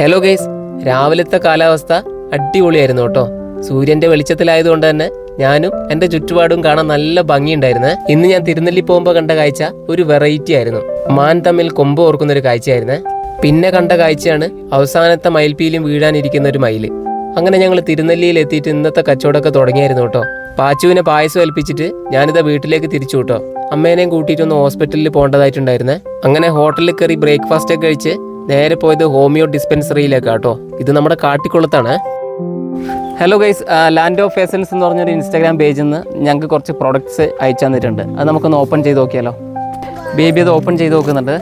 Hello guys രാവിലത്തെ കാലാവസ്ഥ അടിപൊളിയായിരുന്നു കേട്ടോ. സൂര്യന്റെ വെളിച്ചത്തിലായതുകൊണ്ട് തന്നെ ഞാനും എന്റെ ചുറ്റുപാടും കാണാൻ നല്ല ഭംഗിയുണ്ടായിരുന്നു. ഇന്ന് ഞാൻ തിരുനെല്ലി പോകുമ്പോൾ കണ്ട കാഴ്ച ഒരു വെറൈറ്റി ആയിരുന്നു. മാൻ തമ്മിൽ കൊമ്പ് ഓർക്കുന്ന ഒരു കാഴ്ചയായിരുന്നു. പിന്നെ കണ്ട കാഴ്ചയാണ് അവസാനത്തെ മയിൽപ്പീലും വീഴാനിരിക്കുന്ന ഒരു മയിൽ. അങ്ങനെ ഞങ്ങൾ തിരുനെല്ലിയിൽ എത്തിയിട്ട് ഇന്നത്തെ കച്ചവടമൊക്കെ തുടങ്ങിയായിരുന്നു കേട്ടോ. പാച്ചുവിനെ പായസം ഏൽപ്പിച്ചിട്ട് ഞാനിതാ വീട്ടിലേക്ക് തിരിച്ചു കേട്ടോ അമ്മേനെയും കൂട്ടിയിട്ടൊന്ന് ഹോസ്പിറ്റലിൽ പോകേണ്ടതായിട്ടുണ്ടായിരുന്നേ. അങ്ങനെ ഹോട്ടലിൽ കയറി ബ്രേക്ക്ഫാസ്റ്റ് ഒക്കെ കഴിച്ച് നേരെ പോയത് ഹോമിയോ ഡിസ്പെൻസറിയിലേക്കാണ് കേട്ടോ. ഇത് നമ്മുടെ കാട്ടിക്കുളത്താണ്. Hello guys land of essence എന്ന് പറഞ്ഞൊരു ഇൻസ്റ്റാഗ്രാം പേജിൽ നിന്ന് ഞങ്ങൾക്ക് കുറച്ച് പ്രോഡക്റ്റ്സ് അയച്ചു തന്നിട്ടുണ്ട്. അത് നമുക്കൊന്ന് ഓപ്പൺ ചെയ്ത് നോക്കിയാലോ? ബേബി അത് ഓപ്പൺ ചെയ്ത് നോക്കുന്നുണ്ട്.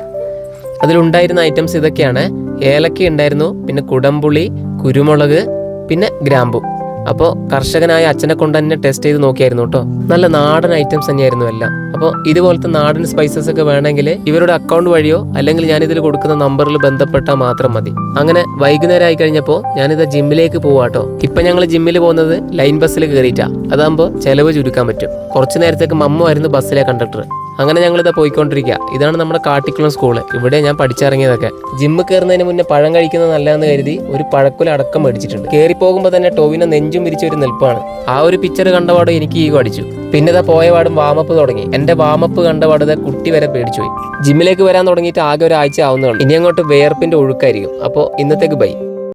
അതിലുണ്ടായിരുന്ന ഐറ്റംസ് ഇതൊക്കെയാണ്. ഏലക്ക ഉണ്ടായിരുന്നു പിന്നെ കുടംപുളി കുരുമുളക് പിന്നെ ഗ്രാമ്പു. അപ്പോൾ കർഷകനായ അച്ഛനെ കൊണ്ട് തന്നെ ടെസ്റ്റ് ചെയ്ത് നോക്കിയായിരുന്നു കേട്ടോ. നല്ല നാടൻ ഐറ്റംസ് തന്നെയായിരുന്നു എല്ലാം. അപ്പോൾ ഇതുപോലത്തെ നാടൻ സ്പൈസസ് ഒക്കെ വേണമെങ്കിൽ ഇവരുടെ അക്കൗണ്ട് വഴിയോ അല്ലെങ്കിൽ ഞാൻ ഇതിൽ കൊടുക്കുന്ന നമ്പറിൽ ബന്ധപ്പെട്ടാൽ മാത്രം മതി. അങ്ങനെ വൈകുന്നേരം ആയി കഴിഞ്ഞപ്പോൾ ഞാനിത് ജിമ്മിലേക്ക് പോവാട്ടോ ഇപ്പൊ ഞങ്ങൾ ജിമ്മിൽ പോകുന്നത് ലൈൻ ബസ്സിൽ കയറിയിട്ടാ അതാകുമ്പോൾ ചെലവ് ചുരുക്കാൻ പറ്റും. കുറച്ചു നേരത്തേക്ക് മമ്മ ആയിരുന്നു ബസ്സിലെ കണ്ടക്ടർ അങ്ങനെ ഞങ്ങളിതാ പോയിക്കൊണ്ടിരിക്കുക ഇതാണ് നമ്മുടെ കാട്ടിക്കുളം സ്കൂൾ ഇവിടെ ഞാൻ പഠിച്ചിറങ്ങിയതൊക്കെ. ജിമ്മ് കയറുന്നതിന് മുന്നേ പഴം കഴിക്കുന്നത് നല്ലതെന്ന് കരുതി ഒരു പഴക്കുല അടക്കം മേടിച്ചിട്ടുണ്ട്. കയറി പോകുമ്പോൾ തന്നെ ടോവിനെ നെഞ്ചും വിരിച്ച ഒരു നിൽപ്പാണ്. ആ ഒരു പിക്ചർ കണ്ടപാടും എനിക്ക് ഈ അടിച്ചു. പിന്നെ ഇതാ പോയ പാടും വാമപ്പ് തുടങ്ങി. എന്റെ വാമപ്പ് കണ്ടപാട് ഇതാ കുട്ടി വരെ പേടിച്ചു പോയി ജിമ്മിലേക്ക് വരാൻ തുടങ്ങിയിട്ട് ആകെ ഒരാഴ്ച ആവുന്നതാണ് ഇനി അങ്ങോട്ട് വേർപ്പിന്റെ ഒഴുക്കായിരിക്കും. അപ്പോൾ ഇന്നത്തേക്ക് ബൈ